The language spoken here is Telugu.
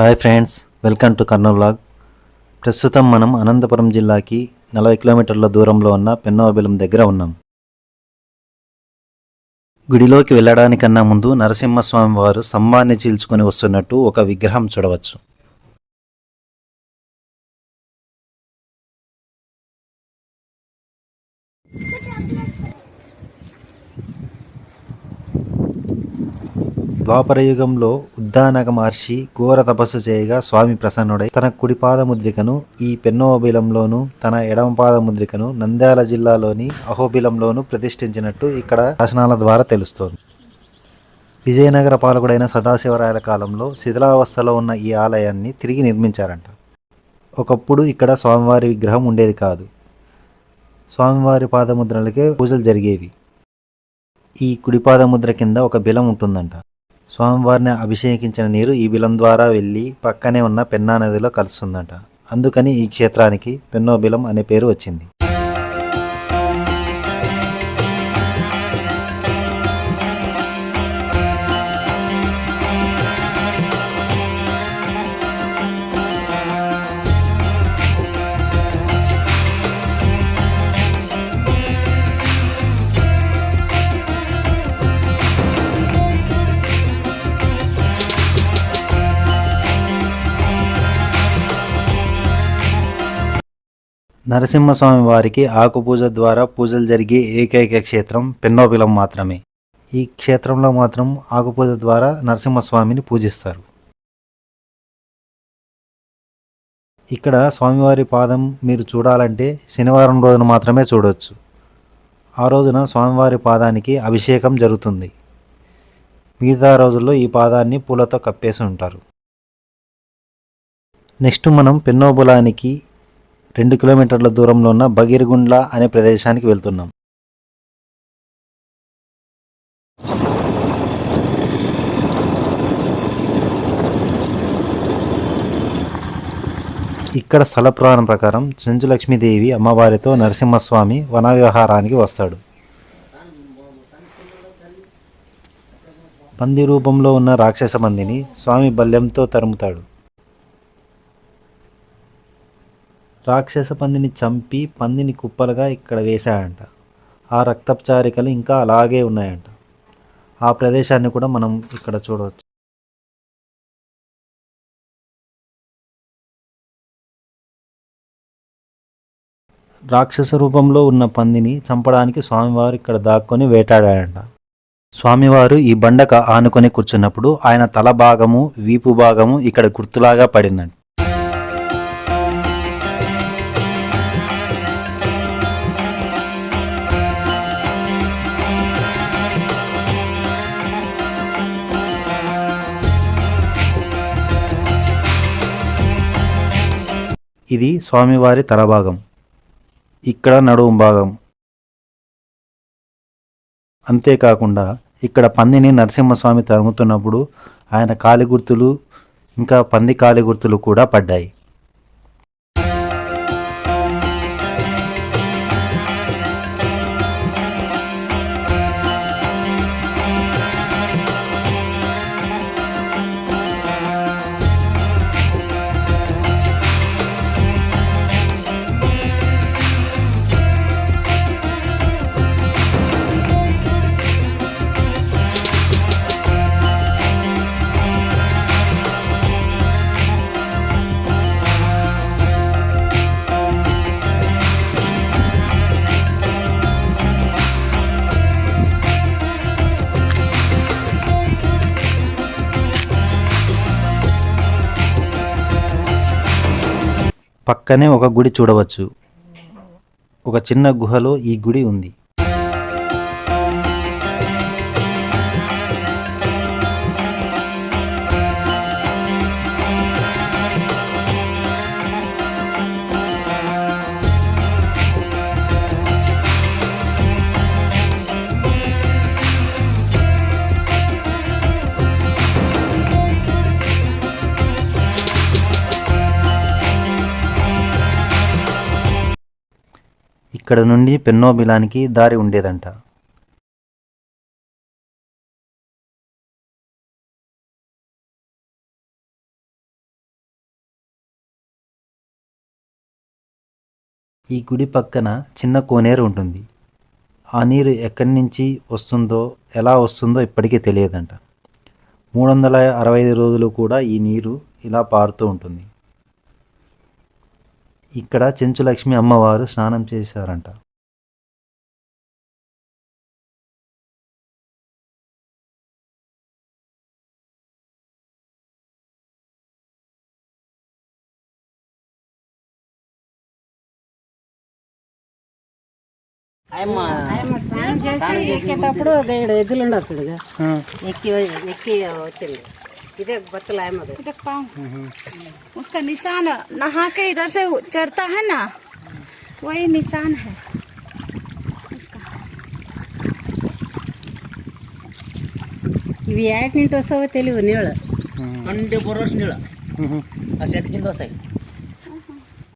Hi friends welcome to Kurnool blog. ప్రస్తుతం మనం అనంతపురం జిల్లాకి నలభై కిలోమీటర్ల దూరంలో ఉన్న పెన్నోబిలం దగ్గర ఉన్నాం. గుడిలోకి వెళ్ళడానికన్నా ముందు నరసింహస్వామి వారు స్తంభాన్ని చీల్చుకొని వస్తున్నట్టు ఒక విగ్రహం చూడవచ్చు. ద్వాపరయుగంలో ఉద్దానక మహర్షి ఘోర తపస్సు చేయగా స్వామి ప్రసన్నుడై తన కుడిపాద ముద్రికను ఈ పెన్నోబిలంలోను తన ఎడమపాద ముద్రికను నంద్యాల జిల్లాలోని అహోబిలంలోను ప్రతిష్ఠించినట్టు ఇక్కడ శాసనాల ద్వారా తెలుస్తోంది. విజయనగర పాలకుడైన సదాశివరాయల కాలంలో శిథిలావస్థలో ఉన్న ఈ ఆలయాన్ని తిరిగి నిర్మించారంట. ఒకప్పుడు ఇక్కడ స్వామివారి విగ్రహం ఉండేది కాదు. స్వామివారి పాదముద్రలకే పూజలు జరిగేవి. ఈ కుడిపాద ముద్ర కింద ఒక బిలం ఉంటుందంట. స్వామివారిని అభిషేకించిన నీరు ఈ బిలం ద్వారా వెళ్ళి పక్కనే ఉన్న పెన్నా నదిలో కలుస్తుందట. అందుకని ఈ క్షేత్రానికి పెన్నోబిలం అనే పేరు వచ్చింది. నరసింహస్వామి వారికి ఆకుపూజ ద్వారా పూజలు జరిగే ఏకైక క్షేత్రం పెన్నోబిలం మాత్రమే. ఈ క్షేత్రంలో మాత్రం ఆకుపూజ ద్వారా నరసింహస్వామిని పూజిస్తారు. ఇక్కడ స్వామివారి పాదం మీరు చూడాలంటే శనివారం రోజున మాత్రమే చూడవచ్చు ఆ రోజున స్వామివారి పాదానికి అభిషేకం జరుగుతుంది. మిగతా రోజుల్లో ఈ పాదాన్ని పూలతో కప్పేసి ఉంటారు. నెక్స్ట్ మనం పెన్నోబులానికి రెండు కిలోమీటర్ల దూరంలో ఉన్న బగిరిగుండ్ల అనే ప్రదేశానికి వెళ్తున్నాం. ఇక్కడ స్థల పురాణం ప్రకారం చెంచులక్ష్మీదేవి అమ్మవారితో నరసింహస్వామి వన విహారానికి వస్తాడు. పంది రూపంలో ఉన్న రాక్షస మందిని స్వామి బల్యంతో తరుముతాడు. రాక్షస పందిని చంపి పందిని కుప్పలుగా ఇక్కడ వేశాడంట. ఆ రక్తపచారికలు ఇంకా అలాగే ఉన్నాయంట. ఆ ప్రదేశాన్ని కూడా మనం ఇక్కడ చూడవచ్చు. రాక్షస రూపంలో ఉన్న పందిని చంపడానికి స్వామివారు ఇక్కడ దాక్కొని వేటాడాడంట. స్వామివారు ఈ బండక ఆనుకొని కూర్చున్నప్పుడు ఆయన తల భాగము వీపు భాగము ఇక్కడ గుర్తులాగా పడిందంట. ఇది స్వామివారి తలభాగం. ఇక్కడ నడుము భాగం. అంతేకాకుండా ఇక్కడ పందిని నరసింహస్వామి తరుముతున్నప్పుడు ఆయన కాలి గుర్తులు ఇంకా పంది కాలి గుర్తులు కూడా పడ్డాయి. పక్కనే ఒక గుడి చూడవచ్చు. ఒక చిన్న గుహలో ఈ గుడి ఉంది. ఇక్కడ నుండి పెన్నోబిలానికి దారి ఉండేదంట. ఈ గుడి పక్కన చిన్న కోనేరు ఉంటుంది. ఆ నీరు ఎక్కడి నుంచి వస్తుందో ఎలా వస్తుందో ఇప్పటికీ తెలియదంట. మూడు వందల అరవై ఐదు రోజులు కూడా ఈ నీరు ఇలా పారుతూ ఉంటుంది. ఇక్కడ చెంచులక్ష్మి అమ్మవారు స్నానం చేశారంట. ఎక్కేటప్పుడు ఉండొచ్చు ఎక్కి ఎక్కి వచ్చింది इधर उसका निशान नहा के इधर से चढ़ता है ना वही निशान है। ಇವು ಎರಡು ನಿಂಟು ಹೊಸವ अंडे ನೀಳ नीला ಬರೋಷ್ಟು ನೀಳ ಆ